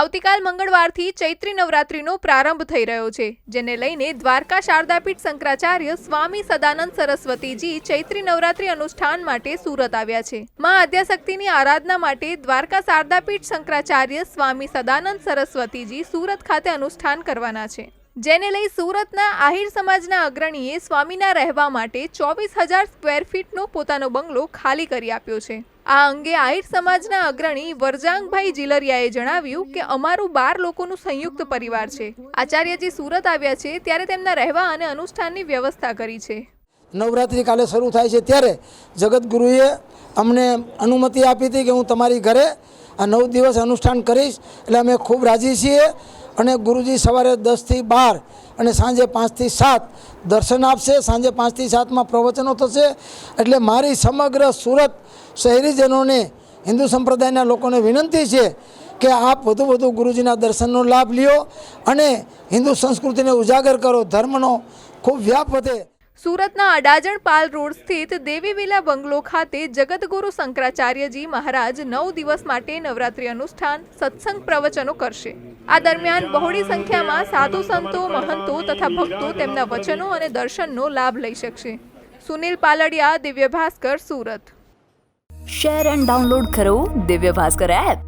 આવતીકાલ મંગળવારથી ચૈત્રી નવરાત્રીનો પ્રારંભ થઈ રહ્યો છે, જેને લઈને દ્વારકા શારદાપીઠ શંકરાચાર્ય સ્વામી સદાનંદ સરસ્વતીજી ચૈત્રી નવરાત્રી અનુષ્ઠાન માટે સુરત આવ્યા છે. મા આદ્યાશક્તિની આરાધના માટે દ્વારકા શારદાપીઠ શંકરાચાર્ય સ્વામી સદાનંદ સરસ્વતીજી સુરત ખાતે અનુષ્ઠાન કરવાના છે. જેને લઈ સુરતના આહિર સમાજના અગ્રણીએ સ્વામીના રહેવા માટે ચોવીસ હજાર સ્ક્વેર ફીટનો પોતાનો બંગલો ખાલી કરી આપ્યો છે. આ અંગે આહિર સમાજના અગ્રણી વરજાંગભાઈ જીલરિયાએ જણાવ્યું કે અમારું બાર લોકોનું સંયુક્ત પરિવાર છે. આચાર્યજી સુરત આવ્યા છે ત્યારે તેમના રહેવા અને અનુષ્ઠાનની વ્યવસ્થા કરી છે. નવરાત્રિ કાલે શરૂ થાય છે ત્યારે જગતગુરુએ અમને અનુમતિ આપી હતી કે હું તમારી ઘરે આ નવ દિવસ અનુષ્ઠાન કરીશ. એટલે અમે ખૂબ રાજી છીએ અને ગુરુજી સવારે દસથી બાર અને સાંજે પાંચથી સાત દર્શન આપશે. સાંજે પાંચથી સાતમાં પ્રવચનો થશે. એટલે મારી સમગ્ર સુરત શહેરીજનોને, હિન્દુ સંપ્રદાયના લોકોને વિનંતી છે કે આપ વધુ વધુ ગુરુજીના દર્શનનો લાભ લ્યો અને હિન્દુ સંસ્કૃતિને ઉજાગર કરો. ધર્મનો ખૂબ વ્યાપ વધે. સુરતના અડાજણ પાલ રોડ સ્થિત દેવી વિલા બંગલો ખાતે જગતગુરુ શંકરાચાર્યજી મહારાજ નવ દિવસ માટે નવરાત્રી અનુષ્ઠાન સત્સંગ પ્રવચનો કરશે. આ દરમિયાન બહોળી સંખ્યામાં સાધુ સંતો, મહંતો તથા ભક્તો તેમના વચનો અને દર્શનનો લાભ લઈ શકશે. Sunil Paldiya Divya Bhaskar Surat. Share and download કરો દિવ્ય ભાસ્કર એપ.